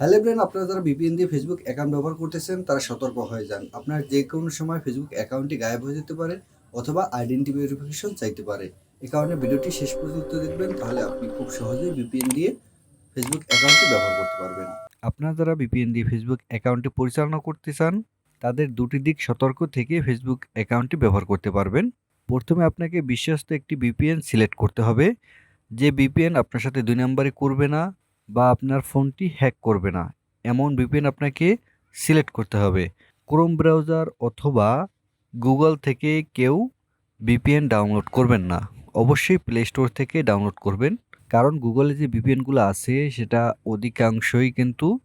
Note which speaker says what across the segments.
Speaker 1: Hello brain, আপনারা যারা বিপিএন দিয়ে ফেসবুক অ্যাকাউন্ট ব্যবহার করতেছেন, তারা সতর্ক হয়ে যান। আপনার যে কোনো সময় ফেসবুক অ্যাকাউন্টটি গায়েব হয়ে যেতে পারে অথবা আইডেন্টি ভেরিফিকেশন চাইতে পারে। এ কারণে ভিডিওটি শেষ পর্যন্ত দেখবেন, তাহলে আপনি খুব সহজেই বিপিএন দিয়ে ফেসবুক অ্যাকাউন্টটি ব্যবহার করতে পারবেন। আপনারা যারা বিপিএন দিয়ে ফেসবুক অ্যাকাউন্টটি পরিচালনা করতে চান, তাদের দুটি দিক সতর্ক থেকে ফেসবুক অ্যাকাউন্টটি ব্যবহার করতে পারবেন। প্রথমে আপনাকে বিশ্বস্ত একটি বিপিএন সিলেক্ট করতে হবে। যে বিপিএন আপনার সাথে দুই নম্বরে করবে না বা আপনার ফোনটি হ্যাক করবে না। এমন ভিপিএন আপনাকে সিলেক্ট করতে হবে। ক্রোম ব্রাউজার অথবা গুগল থেকে কেউ ভিপিএন ডাউনলোড করবেন না। অবশ্যই প্লে স্টোর থেকে ডাউনলোড করবেন। কারণ গুগলে যে ভিপিএনগুলো আছে, সেটা অধিকাংশই কিন্তু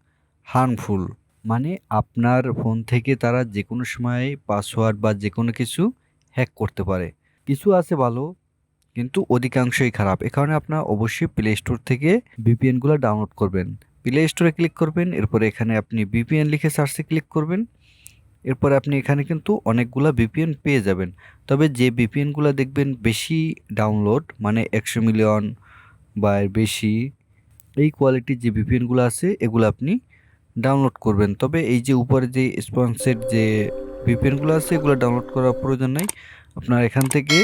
Speaker 1: হার্মফুল। মানে আপনার ফোন থেকে তারা যে কোনো সময় পাসওয়ার্ড বা যে কোনো কিছু হ্যাক করতে পারে। কিছু আছে ভালো কিন্তু অধিকাংশই খারাপ। এ কারণে আপনার অবশ্যই প্লে স্টোর থেকে ভিপিএনগুলো ডাউনলোড করবেন। প্লে স্টোরে ক্লিক করবেন, এরপরে এখানে আপনি ভিপিএন লিখে সার্চে ক্লিক করবেন। এরপরে আপনি এখানে কিন্তু অনেকগুলো ভিপিএন পেয়ে যাবেন। তবে যে ভিপিএনগুলো দেখবেন বেশি ডাউনলোড মানে একশো মিলিয়ন বা বেশি, এই কোয়ালিটির যে ভিপিএনগুলো আছে, এগুলো আপনি ডাউনলোড করবেন। তবে এই যে উপরে যে স্পন্সের যে ভিপিএনগুলো আছে, এগুলো ডাউনলোড করার প্রয়োজন নেই। আপনার এখান থেকে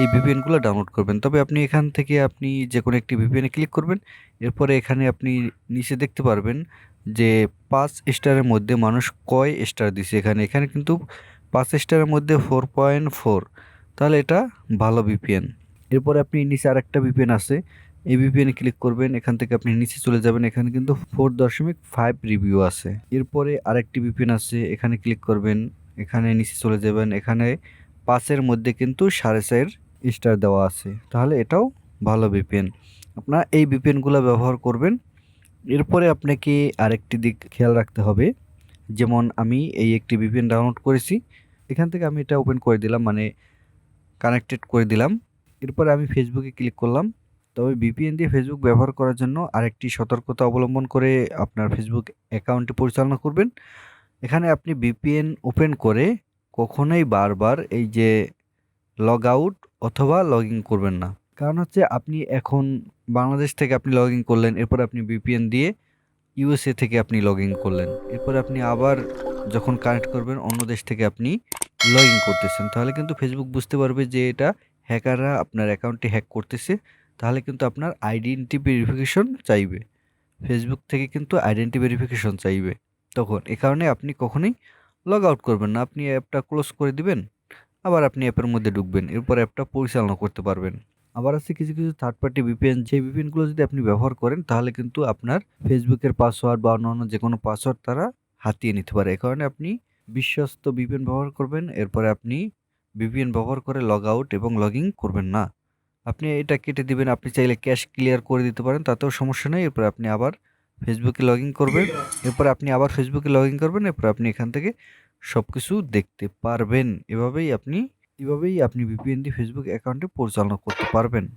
Speaker 1: এই ভিপিএনগুলো ডাউনলোড করবেন। তবে আপনি এখান থেকে আপনি যে কোনো একটি ভিপিএনে ক্লিক করবেন। এরপরে এখানে আপনি নিচে দেখতে পারবেন যে পাঁচ স্টারের মধ্যে মানুষ কয় স্টার দিছে। এখানে এখানে কিন্তু পাঁচ স্টারের মধ্যে ফোর পয়েন্ট ফোর তাহলে এটা ভালো ভিপিএন এরপরে আপনি নিচে আরেকটা ভিপিএন আছে। এই ভিপিএনে ক্লিক করবেন। এখান থেকে আপনি নিচে চলে যাবেন। এখানে কিন্তু ফোর দশমিক ফাইভ রিভিউ আছে। এরপরে আরেকটি ভিপিএন আছে। এখানে ক্লিক করবেন। এখানে নিচে চলে যাবেন। এখানে পাঁচের মধ্যে কিন্তু সাড়ে চার স্টার দেওয়া আছে। তাহলে এটাও ভালো ভিপিএন আপনারা এই বিপিএনগুলো ব্যবহার করবেন। এরপরে আপনাকে আরেকটি দিক খেয়াল রাখতে হবে। যেমন আমি এই একটি ভিপিএন ডাউনলোড করেছি। এখান থেকে আমি এটা ওপেন করে দিলাম মানে কানেক্টেড করে দিলাম। এরপরে আমি ফেসবুকে ক্লিক করলাম। তবে বিপিএন দিয়ে ফেসবুক ব্যবহার করার জন্য আরেকটি সতর্কতা অবলম্বন করে আপনার ফেসবুক অ্যাকাউন্টটি পরিচালনা করবেন। এখানে আপনি বিপিএন ওপেন করে কখনোই বারবার এই যে লগ আউট অথবা লগ ইন করবেন না। কারণ হচ্ছে আপনি এখন বাংলাদেশ থেকে আপনি লগ ইন করলেন, এরপর আপনি বিপিএন দিয়ে ইউএসএ থেকে আপনি লগ ইন করলেন। এরপর আপনি আবার যখন কানেক্ট করবেন, অন্য দেশ থেকে আপনি লগ ইন করতেছেন। তাহলে কিন্তু ফেসবুক বুঝতে পারবে যে এটা হ্যাকাররা আপনার অ্যাকাউন্টটি হ্যাক করতেছে। তাহলে কিন্তু আপনার আইডেন্টি ভেরিফিকেশন চাইবে। ফেসবুক থেকে কিন্তু আইডেন্টি ভেরিফিকেশন চাইবে। তখন এ কারণে আপনি কখনোই লগ আউট করবেন না। আপনি অ্যাপটা ক্লোজ করে দিবেন আবার আপনি অ্যাপের মধ্যে ঢুকবেন, এরপর অ্যাপটা পরিচালনা করতে পারবেন। আবার আছে কিছু কিছু থার্ড পার্টি ভিপিএন যে ভিপিএনগুলো যদি আপনি ব্যবহার করেন, তাহলে কিন্তু আপনার ফেসবুকের পাসওয়ার্ড বা অন্যান্য যে কোনো পাসওয়ার্ড তারা হাতিয়ে নিতে পারে। এ কারণে আপনি বিশ্বস্ত ভিপিএন ব্যবহার করবেন, এরপরে আপনি ভিপিএন ব্যবহার করে লগ আউট এবং লগ ইন করবেন না। আপনি এটা কেটে দিবেন, আপনি চাইলে ক্যাশ ক্লিয়ার করে দিতে পারেন, তাতেও সমস্যা নেই। এরপর আপনি আবার ফেসবুকে লগ ইন করবেন, এরপর আপনি আবার ফেসবুকে লগ ইন করবেন, এরপর আপনি এখান থেকে সব কিছু দেখতে পারবেন। এভাবেই আপনি এভাবেই আপনি ভিপিএন দিয়ে ফেসবুক অ্যাকাউন্টে পরিচালনা করতে পারবেন।